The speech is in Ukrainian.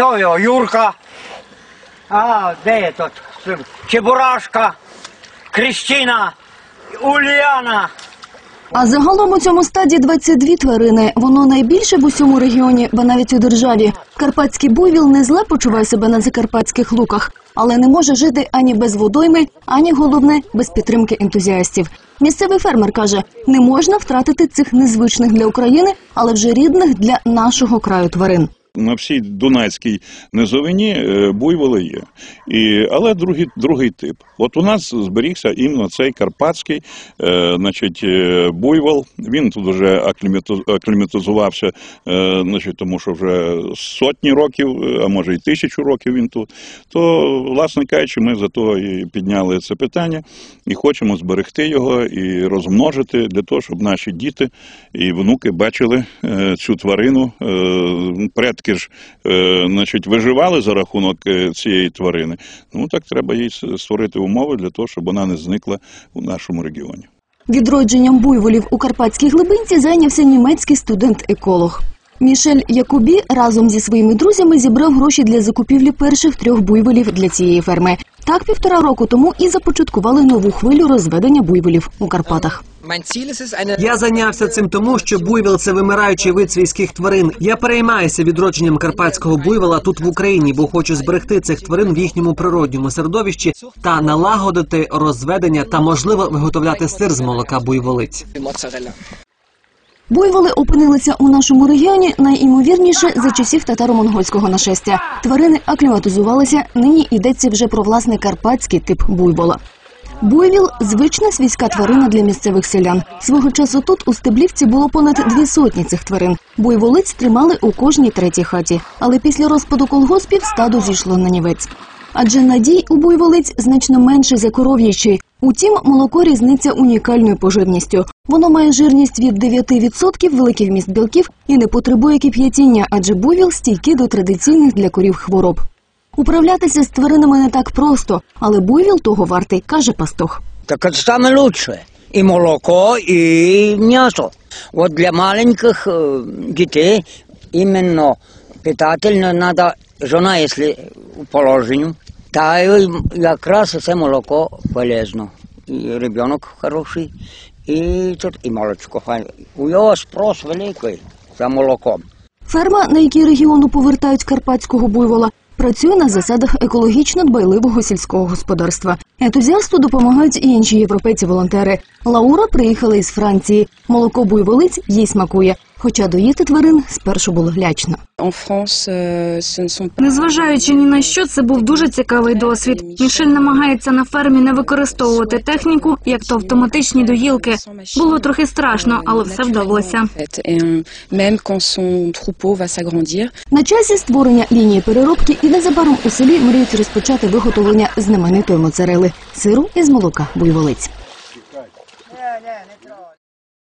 То його Юрка. А де є тут? Чебурашка, Крістіна, Ульяна. А загалом у цьому стаді 22 тварини. Воно найбільше в усьому регіоні, ба навіть у державі. Карпатський буйвіл не зле почуває себе на закарпатських луках, але не може жити ані без водойми, ані головне без підтримки ентузіастів. Місцевий фермер каже, не можна втратити цих незвичних для України, але вже рідних для нашого краю тварин. На всій Дунайській низовині е, буйволи є. І, але другий, другий тип. От у нас зберігся іменно цей карпатський е, значить, е, буйвол. Він тут вже акліматизувався, е, значить, тому що вже сотні років, е, а може і тисячу років він тут. То, власне кажучи, ми за то і підняли це питання і хочемо зберегти його і розмножити для того, щоб наші діти і внуки бачили е, цю тварину. Е, предки ж е, значить, виживали за рахунок е, цієї тварини. Ну так треба їй створити умови для того, щоб вона не зникла у нашому регіоні. Відродженням буйволів у карпатській глибинці зайнявся німецький студент-еколог. Мішель Якубі разом зі своїми друзями зібрав гроші для закупівлі перших трьох буйволів для цієї ферми. Так півтора року тому і започаткували нову хвилю розведення буйволів у Карпатах. Я зайнявся цим тому, що буйвіл це вимираючий вид свійських тварин. Я переймаюся відродженням карпатського буйвола тут в Україні, бо хочу зберегти цих тварин в їхньому природньому середовищі та налагодити розведення та можливо виготовляти сир з молока буйволиць. Буйволи опинилися у нашому регіоні найімовірніше за часів татаро-монгольського нашестя. Тварини акліматизувалися. Нині йдеться вже про власний карпатський тип буйвола. Буйвіл – звична свійська тварина для місцевих селян. Свого часу тут у Стеблівці було понад дві сотні цих тварин. Буйволиць тримали у кожній третій хаті. Але після розпаду колгоспів стадо зійшло на нівець. Адже надій у буйволиць значно менше за коров'ячі. Утім, молоко різниця унікальною поживністю. Воно має жирність від 9%, великий вміст білків і не потребує кип'ятіння, адже буйвіл стійкий до традиційних для корів хвороб. Управлятися з тваринами не так просто, але буйвіл того вартий, каже пастух. Так это самое лучшее. И молоко, и мясо. Вот для маленьких э, детей именно питательно надо, жена, если в положению, та якраз це молоко полезно. І ребенок хороший, і, тут, і молочко. У нього спрос великий за молоком. Ферма, на якій регіону повертають карпатського буйвола, працює на засадах екологічно дбайливого сільського господарства. Ентузіасту допомагають і інші європейці-волонтери. Лаура приїхала із Франції. Молоко буйволиць їй смакує, хоча доїти тварин спершу було лячно. Euh, Незважаючи ні на що, це був дуже цікавий досвід. Мішель намагається на фермі не використовувати техніку, як то автоматичні доїлки. Було трохи страшно, але все вдалося. euh, На часі створення лінії переробки і незабаром у селі мріють розпочати виготовлення знаменитої моцарели – сиру із молока буйволиць.